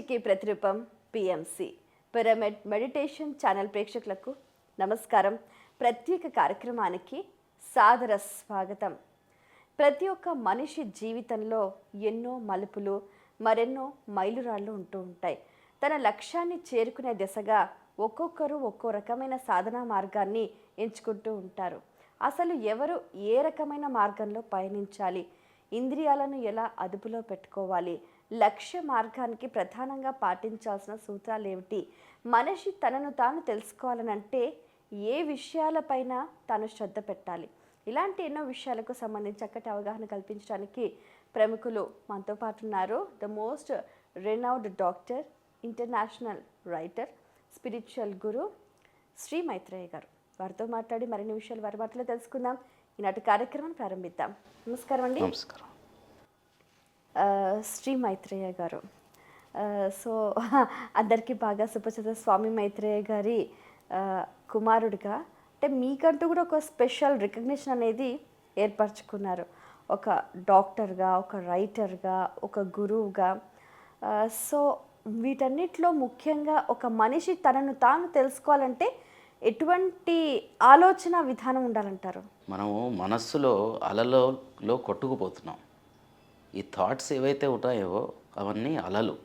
పత్రిజికి ప్రతిరూపం PMC pyramid meditation channel ప్రేక్షకులకు నమస్కారం. ప్రత్యేక కార్యక్రమానికి సాదర స్వాగతం. ప్రతి ఒక్క మనిషి జీవితంలో ఎన్నో మలుపులు మరెన్నో మైలురాళ్ళు ఉంటూ ఉంటాయి. తన లక్ష్యాన్ని చేరుకునే దిశగా ఒక్కొక్కరు ఒక్కో రకమైన సాధనా మార్గాన్ని ఎంచుకుంటూ ఉంటారు. అసలు ఎవరు ఏ రకమైన మార్గంలో పయనించాలి? ఇంద్రియాలను ఎలా అదుపులో పెట్టుకోవాలి? లక్ష్య మార్గానికి ప్రధానంగా పాటించాల్సిన సూత్రాలు ఏమిటి? మనిషి తనను తాను తెలుసుకోవాలనంటే ఏ విషయాలపైన తాను శ్రద్ధ పెట్టాలి. ఇలాంటి ఎన్నో విషయాలకు సంబంధించి చక్కటి అవగాహన కల్పించడానికి ప్రముఖులు మనతో పాటు ఉన్నారు. The most renowned doctor international writer spiritual guru Shri Maitreya garu. వారితో మాట్లాడి మరిన్ని విషయాలు వారి మాటలో తెలుసుకుందాం. ఈనాటి కార్యక్రమాన్ని ప్రారంభిద్దాం. నమస్కారం అండి. నమస్కారం. శ్రీ మైత్రేయ గారు. సో అందరికీ బాగా సుపచిత స్వామి మైత్రేయ గారి కుమారుడిగా. అంటే మీకంటూ కూడా ఒక స్పెషల్ రికగ్నిషన్ అనేది ఏర్పరచుకున్నారు. ఒక డాక్టర్గా ఒక రైటర్గా ఒక గురువుగా. సో వీటన్నిటిలో ముఖ్యంగా ఒక మనిషి తనను తాను తెలుసుకోవాలంటే ఎటువంటి ఆలోచన విధానం ఉండాలంటారు? మనము మనస్సులో అలలో కొట్టుకుపోతున్నాం. ఈ థాట్స్ ఏవైతే ఉంటాయో అవన్నీ అలలు.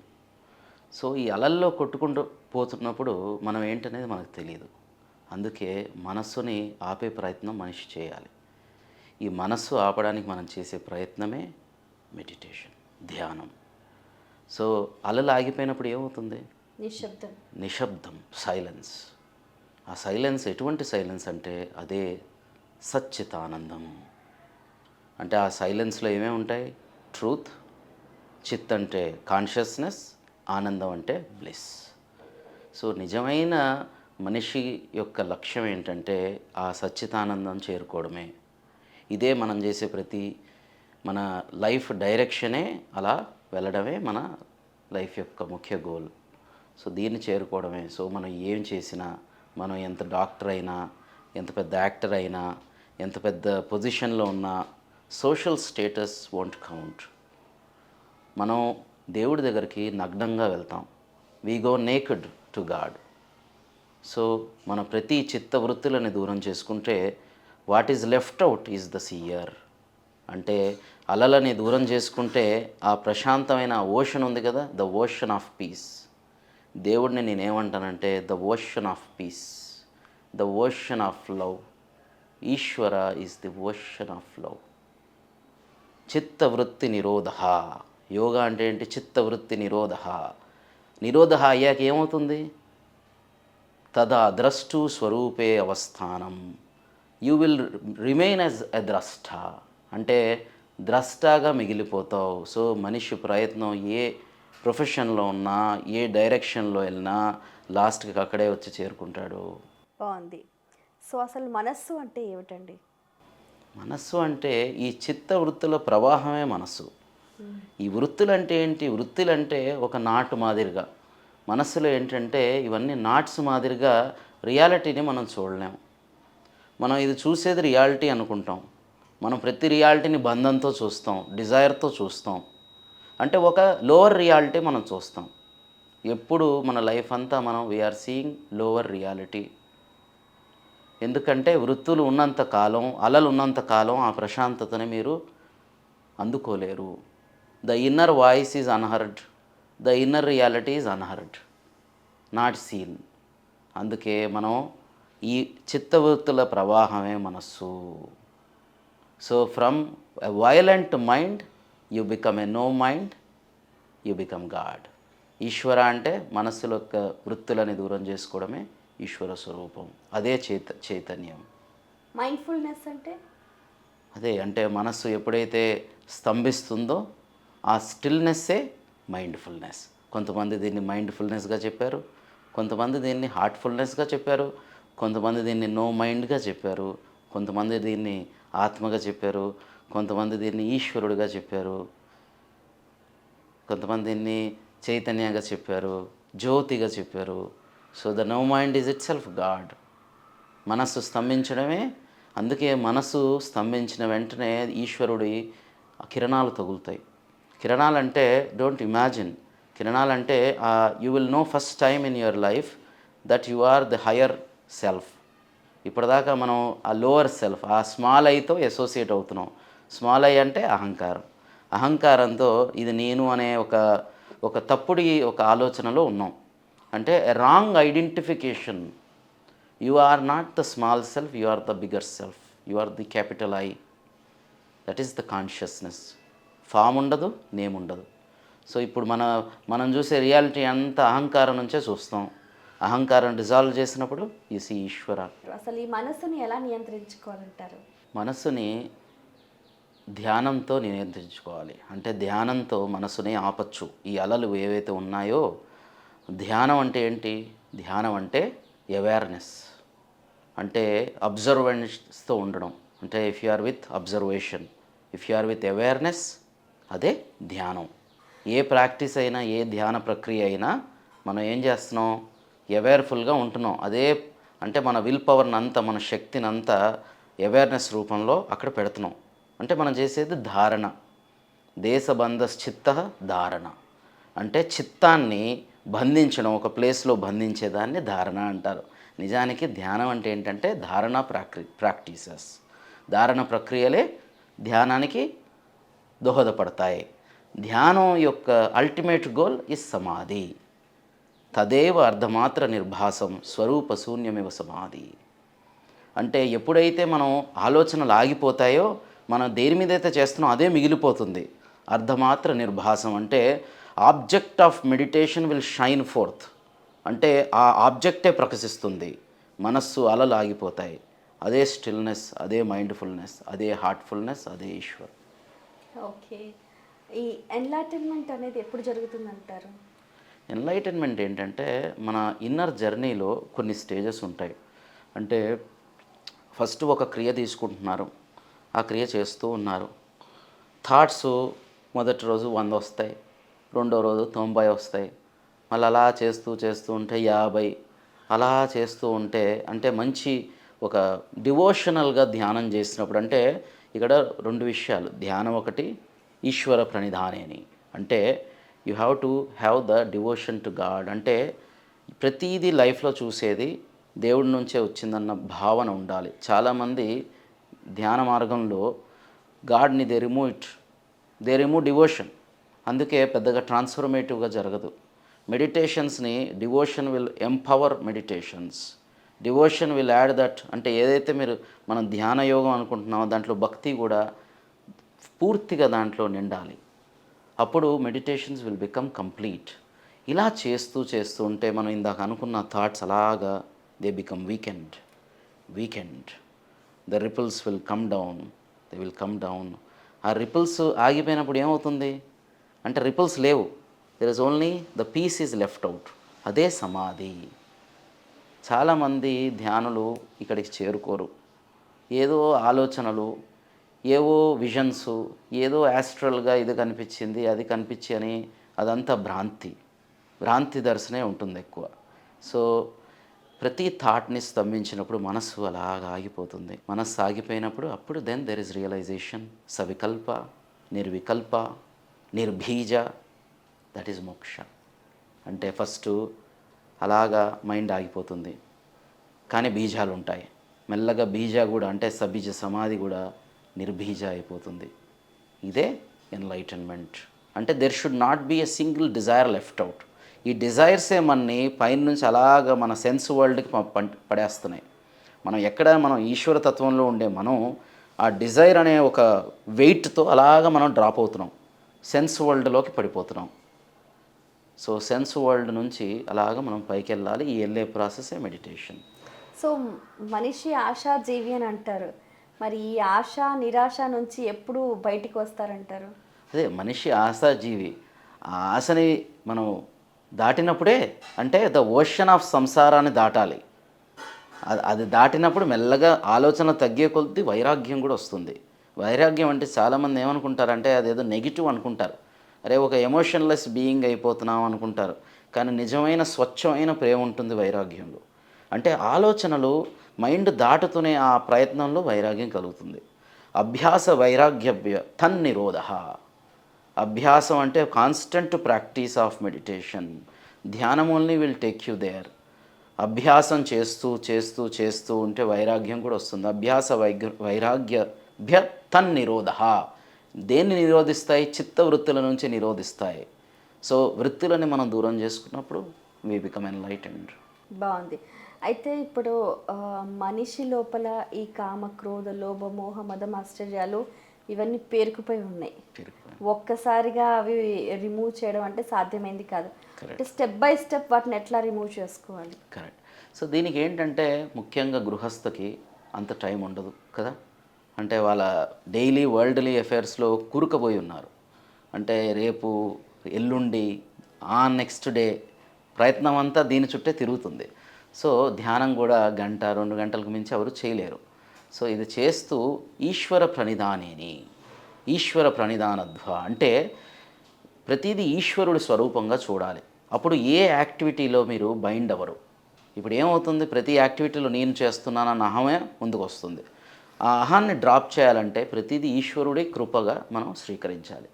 సో ఈ అలల్లో కొట్టుకుంటూ పోతున్నప్పుడు మనం ఏంటనేది మనకు తెలియదు అందుకే మనస్సుని ఆపే ప్రయత్నం మనిషి చేయాలి. ఈ మనస్సు ఆపడానికి మనం చేసే ప్రయత్నమే మెడిటేషన్ ధ్యానం. సో అలలు ఆగిపోయినప్పుడు ఏమవుతుంది? నిశ్శబ్దం. నిశ్శబ్దం సైలెన్స్ ఆ సైలెన్స్ ఎటువంటి సైలెన్స్ అంటే అదే సచ్చితానందం. అంటే ఆ సైలెన్స్లో ఏమేమి ఉంటాయి? ట్రూత్ చిత్ అంటే కాన్షియస్నెస్ ఆనందం అంటే బ్లిస్ సో నిజమైన మనిషి యొక్క లక్ష్యం ఏంటంటే ఆ సచ్చితానందం చేరుకోవడమే. ఇదే మనం చేసే ప్రతి మన లైఫ్ డైరెక్షనే అలా వెళ్ళడమే మన లైఫ్ యొక్క ముఖ్య గోల్. సో దీన్ని చేరుకోవడమే. సో మనం ఏం చేసినా మనం ఎంత డాక్టర్ అయినా ఎంత పెద్ద యాక్టర్ అయినా ఎంత పెద్ద పొజిషన్లో ఉన్నా సోషల్ స్టేటస్ వోంట్ కౌంట్ మనం దేవుడి దగ్గరికి నగ్నంగా వెళ్తాం. We go naked to God so మన ప్రతి చిత్త వృత్తులని దూరం చేసుకుంటే what is left out is the seer అంటే అలలని దూరం చేసుకుంటే ఆ ప్రశాంతమైన ఓషన్ ఉంది కదా ద ఓషన్ ఆఫ్ పీస్ దేవుడిని నేనేమంటానంటే the ocean of peace the ocean of love Ishwara is the ocean of love చిత్తవృత్తి నిరోధ. యోగా అంటే ఏంటి? చిత్తవృత్తి నిరోధ. నిరోధ అయ్యాక ఏమవుతుంది? తదా ద్రష్టు స్వరూపే అవస్థానం. You will remain as a ద్రష్ట. అంటే ద్రష్టగా మిగిలిపోతావు. సో మనిషి ప్రయత్నం ఏ ప్రొఫెషన్లో ఉన్నా ఏ డైరెక్షన్లో వెళ్ళినా లాస్ట్కి అక్కడే వచ్చి చేరుకుంటాడు. బాగుంది. సో అసలు మనస్సు అంటే ఏమిటండి? మనస్సు అంటే ఈ చిత్త వృత్తుల ప్రవాహమే మనస్సు. ఈ వృత్తులు అంటే ఏంటి? వృత్తులు అంటే ఒక నాటు మాదిరిగా. మనస్సులో ఏంటంటే ఇవన్నీ నాట్స్ మాదిరిగా రియాలిటీని మనం చూడలేము. మనం ఇది చూసేది రియాలిటీ అనుకుంటాం. మనం ప్రతి రియాలిటీని బంధంతో చూస్తాం డిజైర్తో చూస్తాం. అంటే ఒక లోవర్ రియాలిటీ మనం చూస్తాం. ఎప్పుడు మన లైఫ్ అంతా మనం వీఆర్ సీయింగ్ లోవర్ రియాలిటీ ఎందుకంటే వృత్తులు ఉన్నంత కాలం అలలు ఉన్నంత కాలం ఆ ప్రశాంతతని మీరు అందుకోలేరు. The inner voice is unheard the inner reality is unheard not seen అందుకే మనం ఈ చిత్తవృత్తుల ప్రవాహమే మనస్సు. So from a violent mind you become a no mind you become God Ishwara అంటే మనస్సులో యొక్క వృత్తులని దూరం చేసుకోవడమే ఈశ్వర స్వరూపం. అదే చైత చైతన్యం. మైండ్ఫుల్నెస్ అంటే? అదే అంటే మనస్సు ఎప్పుడైతే స్తంభిస్తుందో ఆ స్టిల్నెస్సే మైండ్ఫుల్నెస్ కొంతమంది దీన్ని మైండ్ఫుల్నెస్గా చెప్పారు కొంతమంది దీన్ని హార్ట్ఫుల్నెస్గా చెప్పారు కొంతమంది దీన్ని నో మైండ్గా చెప్పారు కొంతమంది దీన్ని ఆత్మగా చెప్పారు కొంతమంది దీన్ని ఈశ్వరుడిగా చెప్పారు కొంతమంది దీన్ని చైతన్యంగా చెప్పారు జ్యోతిగా చెప్పారు so the no mind is itself God మనస్సు స్తంభించడమే. అందుకే మనస్సు స్తంభించిన వెంటనే ఈశ్వరుడి కిరణాలు తగులుతాయి. కిరణాలు అంటే don't imagine కిరణాలంటే you will know first time in your life that you are the higher self ఇప్పటిదాకా మనం ఆ లోవర్ సెల్ఫ్ ఆ స్మాల్ ఐతో అసోసియేట్ అవుతున్నాం. స్మాల్ ఐ అంటే అహంకారం. అహంకారంతో ఇది నేను అనే ఒక ఒక తప్పుడి ఒక ఆలోచనలో ఉన్నాం. అంటే wrong identification you are not the small self you are the bigger self you are the capital I that is the consciousness form ఉండదు నేమ్ ఉండదు. సో ఇప్పుడు మన మనం చూసే రియాలిటీ అంతా అహంకారం నుంచే చూస్తాం. అహంకారం డిజాల్వ్ చేసినప్పుడు ఈ సి ఈశ్వర. అసలు ఈ మనసుని ఎలా నియంత్రించుకోవాలంటారు? మనస్సుని ధ్యానంతో నియంత్రించుకోవాలి. అంటే ధ్యానంతో మనసుని ఆపచ్చు. ఈ అలలు ఏవైతే ఉన్నాయో ధ్యానం అంటే ఏంటి? ధ్యానం అంటే అవేర్నెస్ అంటే అబ్జర్వెన్స్తో ఉండడం. అంటే if you are with observation if you are with awareness అదే ధ్యానం. ఏ ప్రాక్టీస్ అయినా ఏ ధ్యాన ప్రక్రియ అయినా మనం ఏం చేస్తున్నాం? అవేర్ఫుల్గా ఉంటున్నాం. అదే అంటే మన విల్ పవర్ని అంతా మన శక్తిని అంతా అవేర్నెస్ రూపంలో అక్కడ పెడుతున్నాం. అంటే మనం చేసేది ధారణ. దేశబంధ చిత్త ధారణ. అంటే చిత్తాన్ని బంధించడం ఒక ప్లేస్లో బంధించేదాన్ని ధారణ అంటారు. నిజానికి ధ్యానం అంటే ఏంటంటే ధారణ ప్రాక్రి ప్రాక్టీసెస్. ధారణ ప్రక్రియలే ధ్యానానికి దోహదపడతాయి. ధ్యానం యొక్క అల్టిమేట్ గోల్ ఇస్ సమాధి. తదేవ అర్ధమాత్ర నిర్భాసం స్వరూప శూన్యమివ సమాధి. అంటే ఎప్పుడైతే మనం ఆలోచనలు ఆగిపోతాయో మనం దేని మీద అయితే చేస్తున్నామో అదే మిగిలిపోతుంది. అర్ధమాత్ర నిర్భాసం అంటే object of meditation will shine forth. అంటే ఆ ఆబ్జెక్టే ప్రకాశిస్తుంది. మనస్సు అలలు ఆగిపోతాయి. అదే స్టిల్నెస్ అదే మైండ్ఫుల్నెస్ అదే హార్ట్ఫుల్నెస్ అదే ఈశ్వర్. ఓకే. ఈ ఎన్లైటన్మెంట్ అనేది ఎప్పుడు జరుగుతుందంటారు? ఎన్లైటన్మెంట్ ఏంటంటే మన ఇన్నర్ జర్నీలో కొన్ని స్టేజెస్ ఉంటాయి. అంటే ఫస్ట్ ఒక క్రియ తీసుకుంటున్నారు. ఆ క్రియ చేస్తూ ఉన్నారు. థాట్స్ మొదటి రోజు వంద వస్తాయి. రెండో రోజు తొంభై వస్తాయి. మళ్ళీ అలా చేస్తూ చేస్తూ ఉంటే యాభై. అలా చేస్తూ ఉంటే అంటే మంచి ఒక డివోషనల్గా ధ్యానం చేసినప్పుడు అంటే ఇక్కడ రెండు విషయాలు. ధ్యానం ఒకటి ఈశ్వర ప్రణిధానేని అంటే you have to have the devotion to God. అంటే ప్రతీది లైఫ్లో చూసేది దేవుడి నుంచే వచ్చిందన్న భావన ఉండాలి. చాలామంది ధ్యాన మార్గంలో గాడ్ని they remove it they remove devotion. అందుకే పెద్దగా ట్రాన్స్ఫర్మేటివ్గా జరగదు. మెడిటేషన్స్ని devotion will empower meditations devotion will add that అంటే ఏదైతే మీరు మనం ధ్యాన యోగం అనుకుంటున్నామో దాంట్లో భక్తి కూడా పూర్తిగా దాంట్లో నిండాలి. అప్పుడు మెడిటేషన్స్ విల్ బికమ్ కంప్లీట్ ఇలా చేస్తూ చేస్తూ ఉంటే మనం ఇందాక అనుకున్న థాట్స్ అలాగా they become weakened weakened the ripples will come down they will come down ఆ రిపుల్స్ ఆగిపోయినప్పుడు ఏమవుతుంది? అంటే రిపుల్స్ లేవు. There is only the peace is left out అదే సమాధి. చాలామంది ధ్యానులు ఇక్కడికి చేరుకోరు. ఏదో ఆలోచనలు ఏవో విజన్స్ ఏదో యాస్ట్రల్గా ఇది కనిపించింది అది కనిపించి అని అదంతా భ్రాంతి. భ్రాంతి దర్శనే ఉంటుంది ఎక్కువ. సో ప్రతి థాట్ని స్తంభించినప్పుడు మనస్సు అలాగా ఆగిపోతుంది. మనస్సు ఆగిపోయినప్పుడు అప్పుడు దెన్ దెర్ ఇస్ రియలైజేషన్ సవికల్ప నిర్వికల్ప నిర్భీజ దట్ ఈజ్ మోక్ష. అంటే ఫస్ట్ అలాగా మైండ్ ఆగిపోతుంది. కానీ బీజాలు ఉంటాయి మెల్లగా బీజ కూడా అంటే సబీజ సమాధి కూడా నిర్బీజ అయిపోతుంది. ఇదే ఎన్లైటన్మెంట్ అంటే there should not be a single desire left out ఈ డిజైర్సే మనని పైన నుంచి అలాగా మన సెన్స్ వరల్డ్కి ప- పడేస్తున్నాయి. మనం ఎక్కడ మనం ఈశ్వర తత్వంలో ఉండే మనం ఆ డిజైర్ అనే ఒక వెయిట్తో అలాగా మనం డ్రాప్ అవుతున్నాం. సెన్స్ వరల్డ్లోకి పడిపోతున్నాం. సో సెన్స్ వరల్డ్ నుంచి అలాగ మనం పైకి వెళ్ళాలి ఈ వెళ్ళే ప్రాసెసే మెడిటేషన్. సో మనిషి ఆశాజీవి అని అంటారు. మరి ఈ ఆశ నిరాశ నుంచి ఎప్పుడు బయటికి వస్తారంటారు? అదే మనిషి ఆశాజీవి. ఆ ఆశని మనం దాటినప్పుడే అంటే ద ఓషన్ ఆఫ్ సంసారాన్ని దాటాలి. అది అది దాటినప్పుడు మెల్లగా ఆలోచన తగ్గే కొద్దీ వైరాగ్యం కూడా వస్తుంది. వైరాగ్యం అంటే చాలామంది ఏమనుకుంటారంటే అదేదో నెగిటివ్ అనుకుంటారు. అరే ఒక ఎమోషన్లెస్ బీయింగ్ అయిపోతున్నాం అనుకుంటారు. కానీ నిజమైన స్వచ్ఛమైన ప్రేమ ఉంటుంది వైరాగ్యంలో. అంటే ఆలోచనలు మైండ్ దాటుతూనే ఆ ప్రయత్నంలో వైరాగ్యం కలుగుతుంది. అభ్యాస వైరాగ్యభ్య తన్నిరోధ అభ్యాసం అంటే కాన్స్టెంట్ ప్రాక్టీస్ ఆఫ్ మెడిటేషన్. ధ్యానం only will take you there. అభ్యాసం చేస్తూ చేస్తూ చేస్తూ ఉంటే వైరాగ్యం కూడా వస్తుంది. అభ్యాస వైగ్ర వైరాగ్య తన్ నిరోధ దేన్ని నిరోధిస్తాయి? చిత్త వృత్తుల నుంచి నిరోధిస్తాయి. సో వృత్తులని మనం దూరం చేసుకున్నప్పుడు వీ బికమ్ ఎన్లైటెండ్. బాగుంది. అయితే ఇప్పుడు మనిషి లోపల ఈ కామ క్రోధ లోభ మోహ మదం ఆశ్చర్యాలు ఇవన్నీ పేరుకుపోయి ఉన్నాయి. ఒక్కసారిగా అవి రిమూవ్ చేయడం అంటే సాధ్యమైంది కాదు. అంటే స్టెప్ బై స్టెప్ వాటిని ఎట్లా రిమూవ్ చేసుకోవాలి? కరెక్ట్. సో దీనికి ఏంటంటే ముఖ్యంగా గృహస్థకి అంత టైం ఉండదు కదా? అంటే వాళ్ళ డైలీ వరల్డ్లీ అఫైర్స్లో కూరుకుపోయి ఉన్నారు. అంటే రేపు ఎల్లుండి ఆ నెక్స్ట్ డే ప్రయత్నం అంతా దీని చుట్టే తిరుగుతుంది. సో ధ్యానం కూడా గంట రెండు గంటలకు మించి ఎవరు చేయలేరు. సో ఇది చేస్తూ ఈశ్వర ప్రణిధానేని ఈశ్వర ప్రణిధానధ్వ అంటే ప్రతిదీ ఈశ్వరుడి స్వరూపంగా చూడాలి. అప్పుడు ఏ యాక్టివిటీలో మీరు బైండ్ అవ్వరు. ఇప్పుడు ఏమవుతుంది? ప్రతి యాక్టివిటీలో నేను చేస్తున్నానన్న అహమే ముందుకు వస్తుంది ఆ అహాన్ని డ్రాప్ చేయాలంటే ప్రతిదీ ఈశ్వరుడి కృపగా మనం స్వీకరించాలి.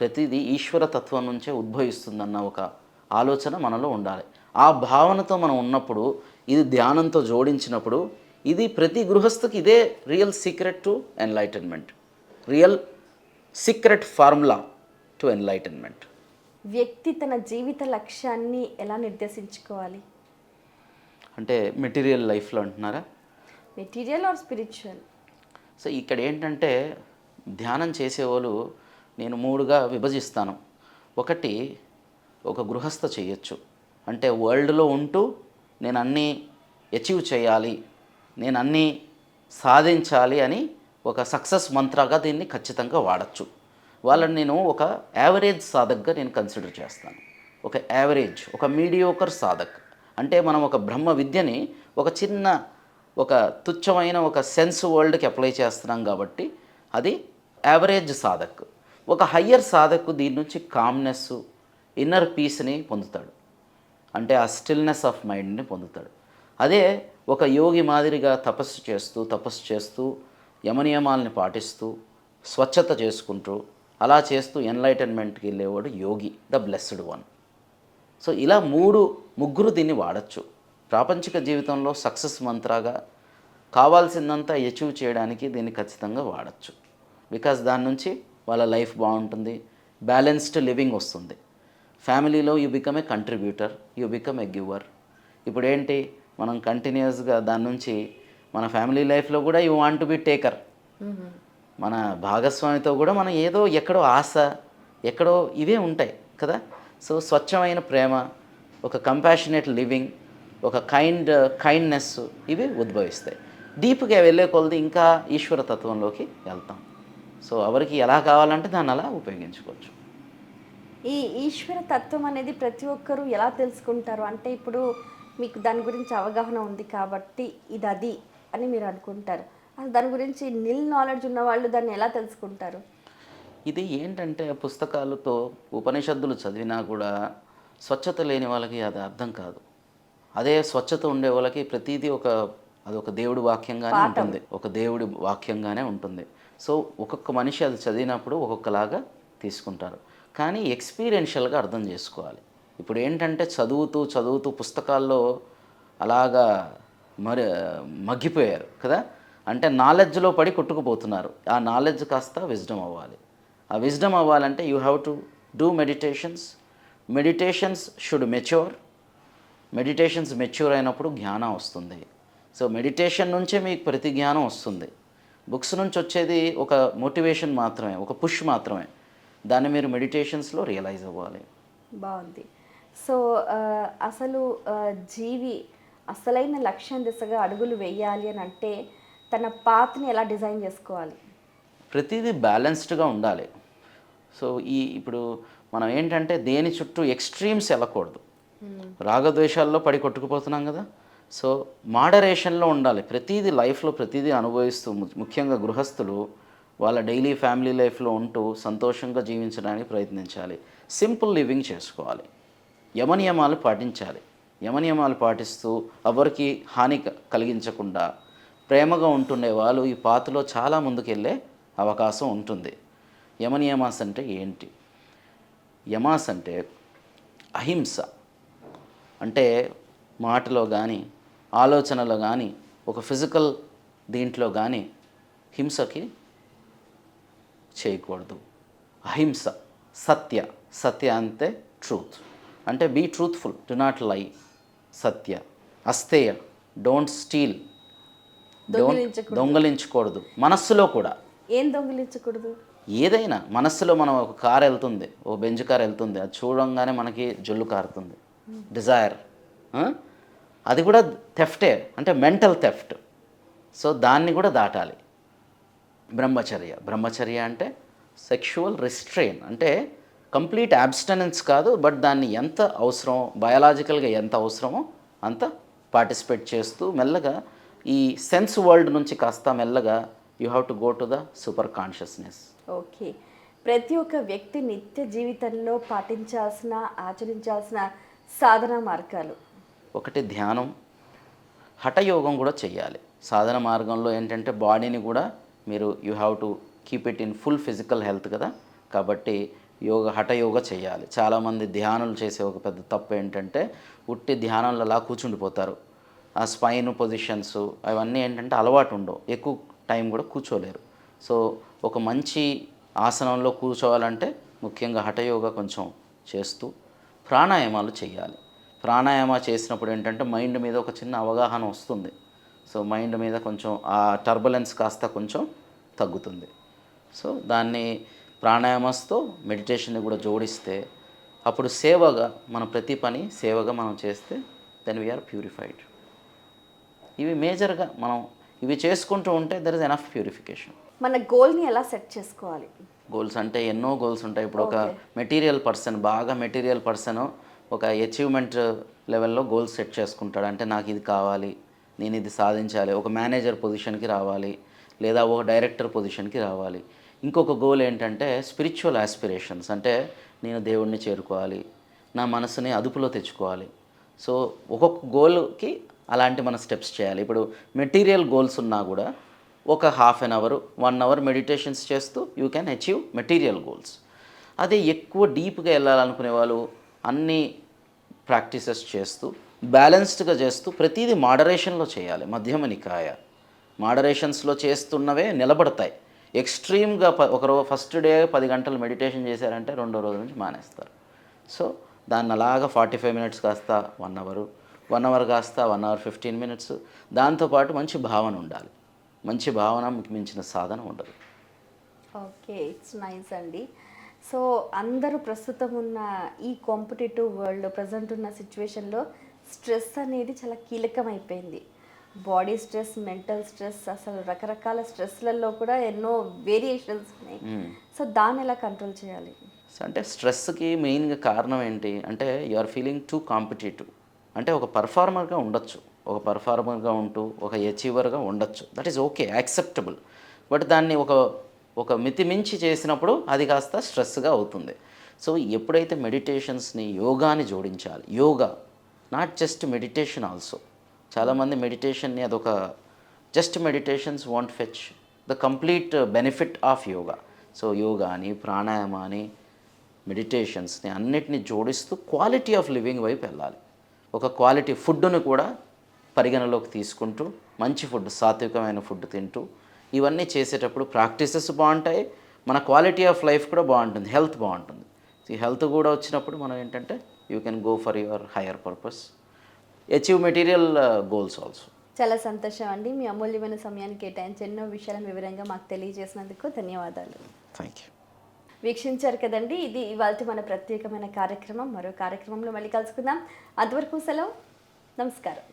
ప్రతిదీ ఈశ్వర తత్వం నుంచే ఉద్భవిస్తుందన్న ఒక ఆలోచన మనలో ఉండాలి. ఆ భావనతో మనం ఉన్నప్పుడు ఇది ధ్యానంతో జోడించినప్పుడు ఇది ప్రతి గృహస్థకి ఇదే real secret to enlightenment real secret formula to enlightenment వ్యక్తి తన జీవిత లక్ష్యాన్ని ఎలా నిర్దేశించుకోవాలి? అంటే మెటీరియల్ లైఫ్లో అంటున్నారా? మెటీరియల్ ఆర్ స్పిరిచువల్ సో ఇక్కడ ఏంటంటే ధ్యానం చేసేవాళ్ళు నేను మూడుగా విభజిస్తాను. ఒకటి ఒక గృహస్థ చేయొచ్చు. అంటే వరల్డ్లో ఉంటూ నేను అన్నీ అచీవ్ చేయాలి నేను అన్నీ సాధించాలి అని ఒక సక్సెస్ మంత్రాగా దీన్ని ఖచ్చితంగా వాడచ్చు. వాళ్ళని నేను ఒక యావరేజ్ సాధక్గా నేను కన్సిడర్ చేస్తాను. ఒక యావరేజ్ ఒక మీడియోకర్ సాధక్. అంటే మనం ఒక బ్రహ్మ విద్యని ఒక చిన్న ఒక తుచ్చమైన ఒక సెన్స్ వరల్డ్కి అప్లై చేస్తున్నాం కాబట్టి అది యావరేజ్ సాధక్. ఒక హయ్యర్ సాధకు దీని నుంచి కామ్నెస్ ఇన్నర్ పీస్ని పొందుతాడు. అంటే ఆ స్టిల్నెస్ ఆఫ్ మైండ్ని పొందుతాడు. అదే ఒక యోగి మాదిరిగా తపస్సు చేస్తూ తపస్సు చేస్తూ యమనియమాల్ని పాటిస్తూ స్వచ్ఛత చేసుకుంటూ అలా చేస్తూ ఎన్లైటన్మెంట్కి వెళ్ళేవాడు యోగి ద బ్లెస్డ్ వన్ సో ఇలా మూడు ముగ్గురు దీన్ని వాడచ్చు. ప్రాపంచిక జీవితంలో సక్సెస్ మంత్రాగా కావాల్సిందంతా అచీవ్ చేయడానికి దీన్ని ఖచ్చితంగా వాడచ్చు. బికాస్ దాని నుంచి వాళ్ళ లైఫ్ బాగుంటుంది బ్యాలెన్స్డ్ లివింగ్ వస్తుంది. ఫ్యామిలీలో you become a contributor you become a giver ఇప్పుడు ఏంటి? మనం కంటిన్యూస్గా దాని నుంచి మన ఫ్యామిలీ లైఫ్లో కూడా you want to be taker మన భాగస్వామితో కూడా మనం ఏదో ఎక్కడో ఆశ ఎక్కడో ఇవే ఉంటాయి కదా? సో స్వచ్ఛమైన ప్రేమ ఒక కంపాషనేట్ లివింగ్ ఒక కైండ్ కైండ్నెస్ ఇవి ఉద్భవిస్తాయి. డీప్గా వెళ్ళే కొలది ఇంకా ఈశ్వర తత్వంలోకి వెళ్తాం. సో ఎవరికి ఎలా కావాలంటే దాన్ని అలా ఉపయోగించుకోవచ్చు. ఈ ఈశ్వర తత్వం అనేది ప్రతి ఒక్కరూ ఎలా తెలుసుకుంటారు? అంటే ఇప్పుడు మీకు దాని గురించి అవగాహన ఉంది కాబట్టి ఇది అది అని మీరు అనుకుంటారు. అసలు దాని గురించి నిల్ నాలెడ్జ్ ఉన్న వాళ్ళు దాన్ని ఎలా తెలుసుకుంటారు? ఇది ఏంటంటే పుస్తకాలతో ఉపనిషత్తులు చదివినా కూడా స్వచ్ఛత లేని వాళ్ళకి అది అర్థం కాదు. అదే స్వచ్ఛత ఉండే వాళ్ళకి ప్రతిదీ ఒక అది ఒక దేవుడి వాక్యంగానే ఉంటుంది. ఒక దేవుడి వాక్యంగానే ఉంటుంది. సో ఒక్కొక్క మనిషి అది చదివినప్పుడు ఒక్కొక్కలాగా తీసుకుంటారు. కానీ ఎక్స్పీరియన్షియల్గా అర్థం చేసుకోవాలి. ఇప్పుడు ఏంటంటే చదువుతూ చదువుతూ పుస్తకాల్లో అలాగా మరి మగ్గిపోయారు కదా? అంటే నాలెడ్జ్లో పడి కొట్టుకుపోతున్నారు. ఆ నాలెడ్జ్ కాస్త విజ్డమ్ అవ్వాలి. ఆ విజ్డమ్ అవ్వాలంటే you have to do meditations. Meditations should mature. Meditations mature అయినప్పుడు జ్ఞానం వస్తుంది. సో మెడిటేషన్ నుంచే మీకు ప్రతి జ్ఞానం వస్తుంది. బుక్స్ నుంచి వచ్చేది ఒక మోటివేషన్ మాత్రమే ఒక పుష్ మాత్రమే. దాన్ని మీరు మెడిటేషన్స్లో రియలైజ్ అవ్వాలి. బాగుంది. సో అసలు జీవి అసలైన లక్ష్యం దిశగా అడుగులు వేయాలి అని అంటే తన పాత్ని ఎలా డిజైన్ చేసుకోవాలి? ప్రతిదీ బ్యాలెన్స్డ్గా ఉండాలి. సో ఈ ఇప్పుడు మనం ఏంటంటే దేని చుట్టూ ఎక్స్ట్రీమ్స్ వెళ్ళకూడదు. రాగద్వేషాల్లో పడి కొట్టుకుపోతున్నాం కదా. సో మాడరేషన్లో ఉండాలి. ప్రతిదీ లైఫ్లో ప్రతిదీ అనుభవిస్తూ ముఖ్యంగా గృహస్థులు వాళ్ళ డైలీ ఫ్యామిలీ లైఫ్లో ఉంటూ సంతోషంగా జీవించడానికి ప్రయత్నించాలి. సింపుల్ లివింగ్ చేసుకోవాలి. యమనియమాలు పాటించాలి. యమనియమాలు పాటిస్తూ ఎవరికి హాని కలిగించకుండా ప్రేమగా ఉంటుండే వాళ్ళు ఈ పాతలో చాలా ముందుకెళ్ళే అవకాశం ఉంటుంది. యమనియమాస్ అంటే ఏంటి? యమాస్ అంటే అహింస. అంటే మాటలో కానీ ఆలోచనలో కానీ ఒక ఫిజికల్ దీంట్లో కానీ హింసకి చేయకూడదు. అహింస సత్య సత్య అంటే ట్రూత్ అంటే be truthful do not lie సత్య అస్తేయ డోంట్ స్టీల్ డోంట్. దొంగలించకూడదు. మనస్సులో కూడా. ఏం దొంగిలించకూడదు? ఏదైనా మనస్సులో మనం ఒక కార్ వెళ్తుంది ఓ బెంజ్ కార్ వెళ్తుంది అది చూడంగానే మనకి జొల్లు కారుతుంది. డిజైర్ అది కూడా థెఫ్టే అంటే మెంటల్ థెఫ్ట్ సో దాన్ని కూడా దాటాలి. బ్రహ్మచర్య. బ్రహ్మచర్య అంటే సెక్షువల్ రిస్ట్రెయిన్ అంటే కంప్లీట్ అబ్స్టెనెన్స్ కాదు బట్ దాన్ని ఎంత అవసరం బయాలజికల్గా ఎంత అవసరమో అంత పార్టిసిపేట్ చేస్తూ మెల్లగా ఈ సెన్స్ వరల్డ్ నుంచి కాస్త మెల్లగా you have to go to the super consciousness. Okay. ప్రతి ఒక్క వ్యక్తి నిత్య జీవితంలో పాటించాల్సిన ఆచరించాల్సిన సాధన మార్గాలు. ఒకటి ధ్యానం హఠయోగం కూడా చేయాలి సాధన మార్గంలో ఏంటంటే బాడీని కూడా మీరు you have to keep it in full physical health కదా. కాబట్టి యోగ హఠయోగ చేయాలి చాలామంది ధ్యానాలు చేసే ఒక పెద్ద తప్పు ఏంటంటే ఉట్టి ధ్యానంలో అలా కూర్చుండిపోతారు. ఆ స్పైన్ పొజిషన్స్ అవన్నీ ఏంటంటే అలవాటు ఉండవు. ఎక్కువ టైం కూడా కూర్చోలేరు. సో ఒక మంచి ఆసనంలో కూర్చోవాలంటే ముఖ్యంగా హఠయోగ కొంచెం చేస్తూ ప్రాణాయామాలు చేయాలి. ప్రాణాయామ చేసినప్పుడు ఏంటంటే మైండ్ మీద ఒక చిన్న అవగాహన వస్తుంది. సో మైండ్ మీద కొంచెం ఆ టర్బులెన్స్ కాస్త కొంచెం తగ్గుతుంది. సో దాన్ని ప్రాణాయామస్తో మెడిటేషన్ని కూడా జోడిస్తే అప్పుడు సేవగా మన ప్రతి పని సేవగా మనం చేస్తే దెన్ వీఆర్ ప్యూరిఫైడ్. ఇవి మేజర్గా మనం ఇవి చేసుకుంటూ ఉంటే దర్ ఇస్ ఎనఫ్ ప్యూరిఫికేషన్. మన గోల్ని ఎలా సెట్ చేసుకోవాలి? గోల్స్ అంటే ఎన్నో గోల్స్ ఉంటాయి. ఇప్పుడు ఒక మెటీరియల్ పర్సన్ బాగా మెటీరియల్ పర్సన్ ఒక అచీవ్మెంట్ లెవెల్లో గోల్స్ సెట్ చేసుకుంటాడు. అంటే నాకు ఇది కావాలి నేను ఇది సాధించాలి. ఒక మేనేజర్ పొజిషన్కి రావాలి లేదా ఒక డైరెక్టర్ పొజిషన్కి రావాలి. ఇంకొక గోల్ ఏంటంటే స్పిరిచువల్ ఆస్పిరేషన్స్ అంటే నేను దేవుణ్ణి చేరుకోవాలి నా మనసుని అదుపులో తెచ్చుకోవాలి. సో ఒక్కొక్క గోల్కి అలాంటి మన స్టెప్స్ చేయాలి. ఇప్పుడు మెటీరియల్ గోల్స్ ఉన్నా కూడా ఒక half an hour one hour meditations చేస్తూ you can achieve material goals అదే ఎక్కువ డీప్గా వెళ్ళాలనుకునే వాళ్ళు అన్ని ప్రాక్టీసెస్ చేస్తూ బ్యాలెన్స్డ్గా చేస్తూ ప్రతిదీ మాడరేషన్లో చేయాలి. మధ్యమ నికాయ. మాడరేషన్స్లో చేస్తున్నవే నిలబడతాయి. ఎక్స్ట్రీమ్గా ప ఒక రోజు ఫస్ట్ డే పది గంటలు మెడిటేషన్ చేశారంటే రెండో రోజు నుంచి మానేస్తారు. సో దాన్ని అలాగా ఫార్టీ ఫైవ్ మినిట్స్ కాస్త వన్ అవరు వన్ అవర్ కాస్త వన్ అవర్ ఫిఫ్టీన్ మినిట్స్ దాంతోపాటు మంచి భావన ఉండాలి. మంచి భావన మించిన సాధన ఉండదు. ఓకే ఇట్స్ నైస్ అండి. సో అందరూ ప్రస్తుతం ఉన్న ఈ కాంపిటేటివ్ వరల్డ్ ప్రజెంట్ ఉన్న సిచ్యువేషన్లో స్ట్రెస్ అనేది చాలా కీలకం అయిపోయింది బాడీ స్ట్రెస్ మెంటల్ స్ట్రెస్ అసలు రకరకాల స్ట్రెస్లలో కూడా ఎన్నో వేరియేషన్స్ ఉన్నాయి. సో దాన్ని ఎలా కంట్రోల్ చేయాలి? అంటే స్ట్రెస్కి మెయిన్గా కారణం ఏంటి? అంటే you are feeling too competitive. అంటే ఒక పర్ఫార్మర్గా ఉండొచ్చు. ఒక పర్ఫార్మర్గా ఉంటూ ఒక అచీవర్గా ఉండొచ్చు. That is okay acceptable but దాన్ని ఒక ఒక మితిమించి చేసినప్పుడు అది కాస్త స్ట్రెస్గా అవుతుంది. సో ఎప్పుడైతే మెడిటేషన్స్ని యోగాని జోడించాలి yoga not just meditation also చాలామంది మెడిటేషన్ని అదొక just meditations want fetch the complete benefit of yoga so yoga అని మెడిటేషన్స్ని అన్నిటిని జోడిస్తూ క్వాలిటీ ఆఫ్ లివింగ్ వైపు వెళ్ళాలి. ఒక క్వాలిటీ ఫుడ్ను కూడా పరిగణలోకి తీసుకుంటూ మంచి ఫుడ్ సాత్వికమైన ఫుడ్ తింటూ ఇవన్నీ చేసేటప్పుడు ప్రాక్టీసెస్ బాగుంటాయి. మన క్వాలిటీ ఆఫ్ లైఫ్ కూడా బాగుంటుంది హెల్త్ బాగుంటుంది. ఈ హెల్త్ కూడా వచ్చినప్పుడు మనం ఏంటంటే you can go for your higher purpose. Achieve material goals also. చాలా సంతోషం అండి. మీ అమూల్యమైన సమయాన్ని కేటాయించి ఎన్నో విషయాలను వివరంగా మాకు తెలియజేసినందుకు ధన్యవాదాలు. థ్యాంక్ యూ వీక్షించారు కదండి ఇది ఇవాళ మన ప్రత్యేకమైన కార్యక్రమం. మరో కార్యక్రమంలో మళ్ళీ కలుసుకుందాం. అంతవరకు సెలవు. നമസ്കാരം